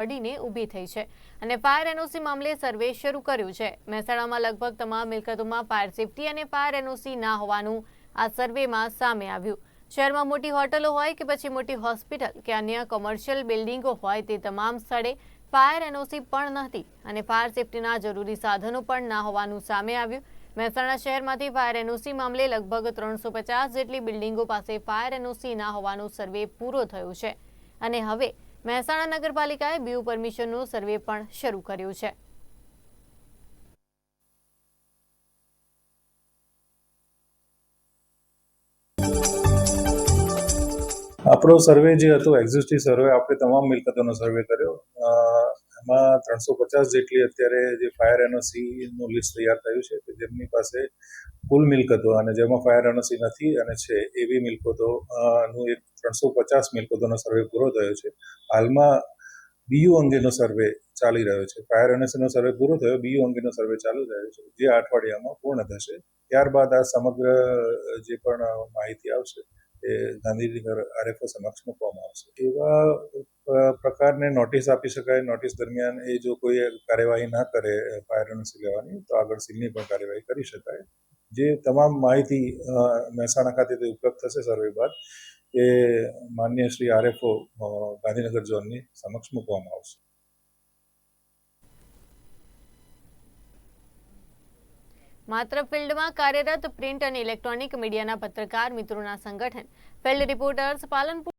અડીને ઊભી થઈ છે અને ફાયર એનઓસી મામલે સર્વે શરૂ કર્યું છે. મહેસાણામાં લગભગ તમામ મિલકતોમાં ફાયર સેફટી અને ફાયર એનઓસી ના હોવાનું આ સર્વેમાં સામે આવ્યું. શહેરમાં મોટી હોટલો હોય કે પછી મોટી હોસ્પિટલ કે અન્ય કોમર્શિયલ બિલ્ડિંગો હોય તે તમામ સ્થળે ફાયર એનઓસી પણ નથી અને ફાયર સેફટીના જરૂરી સાધનો પણ ના હોવાનું સામે આવ્યું. મહેસાણા શહેરમાંથી ફાયર એનઓસી મામલે લગભગ ત્રણસો પચાસ જેટલી બિલ્ડિંગો પાસે ફાયર એનઓસી ના હોવાનો સર્વે પૂરો થયો છે. અને હવે મહેસાણા નગરપાલિકાએ બીયુ પરમિશનનો સર્વે પણ શરૂ કર્યો છે. આપણો સર્વે જે હતો એક્ઝિસ્ટિંગ સર્વે, આપણે તમામ મિલકતોનો સર્વે કર્યો. એમાં ત્રણસો પચાસ જેટલી અત્યારે જે ફાયર એનઓસીનું લિસ્ટ તૈયાર થયું છે કે જેમની પાસે કુલ મિલકતો અને જેમાં ફાયર એનઓસી નથી અને છે એવી મિલકતો નું એક ત્રણસો પચાસ મિલકતોનો સર્વે પૂરો થયો છે. હાલમાં બીયુ અંગેનો સર્વે ચાલી રહ્યો છે. ફાયર એનઓસીનો સર્વે પૂરો થયો, બીયુ અંગેનો સર્વે ચાલુ રહ્યો છે. જે અઠવાડિયામાં પૂર્ણ થશે. ત્યારબાદ આ સમગ્ર જે પણ માહિતી આવશે એ ગાંધીનગર આરએફઓ સમક્ષ મૂકવામાં આવશે. એવા પ્રકારને નોટિસ આપી શકાય. નોટિસ દરમિયાન એ જો કોઈ કાર્યવાહી ના કરે ફાયર એનઓસી લેવાની, તો આગળ સીલની પણ કાર્યવાહી કરી શકાય. જે તમામ માહિતી મહેસાણા મહેસાણા તે ઉપલબ્ધ થશે સર્વે બાદ. એ માન્ય શ્રી આરએફઓ ગાંધીનગર ઝોનની સમક્ષ મૂકવામાં આવશે. માત્ર ફિલ્ડમાં કાર્યરત પ્રિન્ટ અને ઇલેક્ટ્રોનિક મીડિયાના પત્રકાર મિત્રોના સંગઠન. Field reporters Palanpur